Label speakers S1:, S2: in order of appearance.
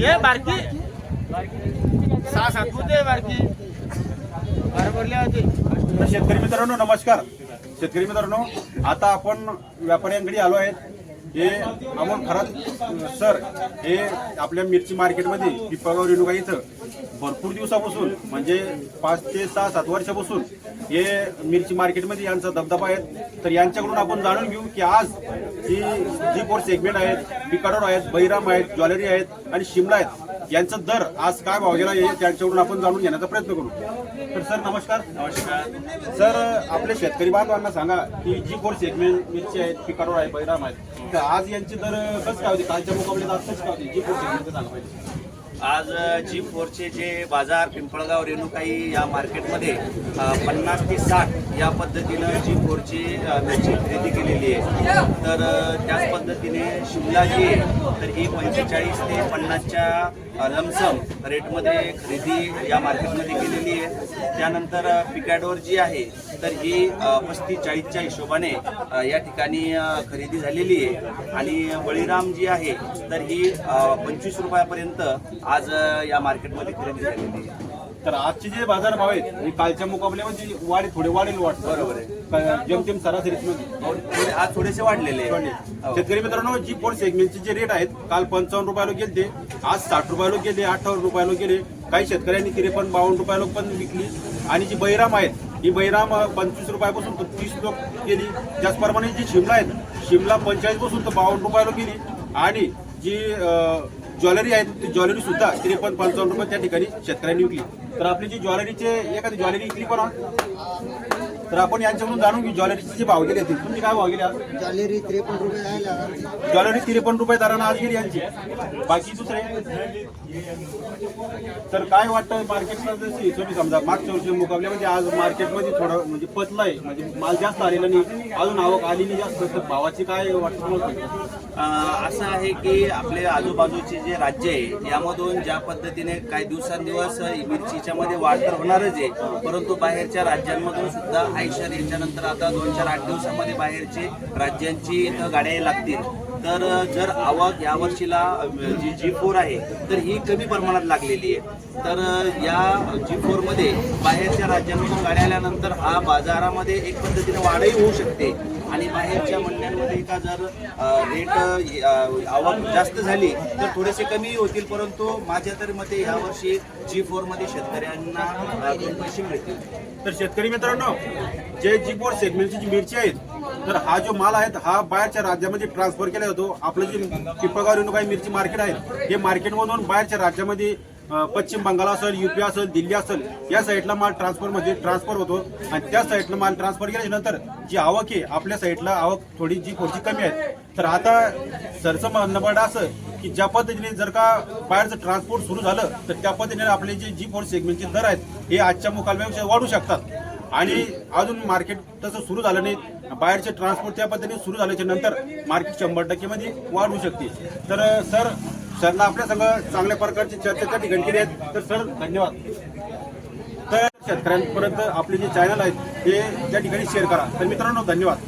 S1: ये बारकी सहा सात होते बारकी बरोबर होती
S2: तर शेतकरी मित्रांनो नमस्कार. शेतकरी मित्रांनो आता आपण व्यापाऱ्यांकडे आलो आहेत. हे अमोल खरात सर हे आपल्या मिरची मार्केटमध्ये पिंपळगाव रेणुका इथं भरपूर दिवसापासून म्हणजे पाच ते सहा सात वर्षापासून हे मिरची मार्केटमध्ये यांचा दबदबा आहे. तर यांच्याकडून आपण जाणून घेऊ की आज ही जी फोर सेगमेंट आहेत पिकाडोर आहेत बैराम आहेत ज्वेलरी आहेत आणि शिमला आहेत यांचा दर आज काय भाव गेला हे त्यांच्याकडून आपण जाणून घेण्याचा प्रयत्न करू. तर सर नमस्कार. नमस्कार. सर आपल्या शेतकरी बांधवांना सांगा की जी फोर सेगमेंट मिरची आहेत पिकाडोर आहे बैराम आहेत तर आज यांची दर कसं काय होते? कालच्या मुकाबल्यात आज कसं काय होते? जी फोर सेगमेंट सांगा पाहिजे.
S3: आज जी फोरचे जे बाजार पिंपळगाव रेणुकाई या मार्केटमध्ये पन्नास ते साठ या पद्धतीनं जी फोरची अ, मिरची खरेदी केलेली आहे. तर त्याच पद्धतीने शिमला जी आहे. तर ही पंचेचाळीस ते पन्नासच्या लमसम रेटमध्ये खरेदी या मार्केटमध्ये केलेली आहे. त्यानंतर पिकॅडोर जी आहे तर ही पस्तीस चाळीसच्या हिशोबाने या ठिकाणी खरेदी झालेली आहे. आणि बळीराम जी आहे तर ही पंचवीस रुपयापर्यंत आज या मार्केटमध्ये खरेदी झालेली आहे.
S2: तर आजचे जे बाजार भाव आहेत हे कालच्या मुकाबल्यामध्ये वाढ थोडे वाढेल वाटतं.
S3: बरोबर आहे.
S2: जेमतेम
S3: और थोडे- आज थोडेसे वाढलेले आहे. हो.
S2: शेतकरी मित्रांनो जी फोर सेगमेंटचे जे रेट आहेत काल पंचावन्न रुपयाला गेले आज साठ रुपयाला गेले अठ्ठावन्न रुपयाला गेले. काही शेतकऱ्यांनी त्रेपन्न बावन्न रुपयाला पण विकली. आणि जी बैराम आहेत ही बैराम पंचवीस रुपयापासून तर तीस लोक गेली. त्याचप्रमाणे जी शिमला आहेत शिमला पंचेचाळीसपासून तर बावन्न रुपयाला गेली. आणि जी अं, ज्वेलरी आहेत ती ज्वेलरी सुद्धा त्रेपन्न पंचावन्न रुपये त्या ठिकाणी शेतकऱ्यांनी विकली. तर आपली जी ज्वेलरीचे एखादी ज्वेलरी विकली पण तर आपण यांच्याकडून जाणून घेऊ ज्वेलरीचे जे भाव गेले तुमचे काय भाव गेले आज?
S4: ज्वेलरी त्रेपन्न रुपये आहे.
S2: ज्वेलरी त्रेपन्न रुपये दरानं आज गेली यांची. बाकी दुसरे? तर काय वाटतं मार्केटला जशी हिशोबी समजा मागच्या वर्षी म्हणजे आज मार्केटमध्ये थोडं म्हणजे पतलं आहे म्हणजे माल जास्त आलेला नाही अजून आवक आली नाही जास्त तर भावाची काय वाटतं
S3: असं आहे की आपले आजूबाजूचे जे राज्य आहे यामधून ज्या पद्धतीने काही दिवसांदिवस मिरचीच्या मध्ये वाढ तर होणारच आहे परंतु बाहेरच्या राज्यांमधून सुद्धा आयशर याच्यानंतर आता दोन चार आठ दिवसामध्ये बाहेरचे राज्यांची इथं गाड्या लागतील. तर जर आवक या वर्षीला जी जी फोर आहे तर ही कमी प्रमाणात लागलेली आहे. तर या जी फोरमध्ये बाहेरच्या राज्यांमधून गाड्या आल्यानंतर हा बाजारामध्ये एक पद्धतीने वाढही होऊ शकते. आणि बाहेरच्या मंडळांमध्ये का जर रेट आवक जास्त झाली तर थोडेसे कमी होतील. परंतु माझ्या तरी मते यावर्षी जी फोरमध्ये शेतकऱ्यांना पैसे मिळतील.
S2: तर शेतकरी मित्रांनो जे जी फोर सेगमेंटची जी मिरची आहेत तर हा जो माल आहे हा बाहेरच्या राज्यामध्ये ट्रान्सफर केला जातो. आपलं जे पिंपळगाव रेणुकाई मिरची मार्केट आहे हे मार्केटमधून बाहेरच्या राज्यामध्ये पश्चिम बंगाल असेल युपी असेल दिल्ली असेल या साईडला माल ट्रान्सफर म्हणजे ट्रान्सफर होतो. आणि त्या साईडला माल ट्रान्सफर केल्यानंतर जी आवक आहे आपल्या साईडला आवक थोडी जी थोडीशी कमी आहे. तर आता सरचं म्हणणं असं की ज्या पद्धतीने जर का बाहेरचं ट्रान्सपोर्ट सुरू झालं तर त्या पद्धतीने आपले जे जी फोर सेगमेंटचे दर आहेत हे आजच्या मुकालम्यापेक्षा वाढू शकतात. आणि अजून मार्केट तसं सुरू झालं नाही. बाहेरचे ट्रान्सपोर्ट त्या पद्धतीने सुरू झाल्याच्यानंतर मार्केट शंभर टक्केमध्ये म्हणजे वाढू शकते. तर सर सरला आपल्या संग चांगल्या प्रकारची चर्चा त्या ठिकाणी केली आहेत तर सर धन्यवाद. तर शेतकऱ्यांपर्यंत आपले जे चॅनल आहेत ते त्या ठिकाणी शेअर करा. तर मित्रांनो धन्यवाद.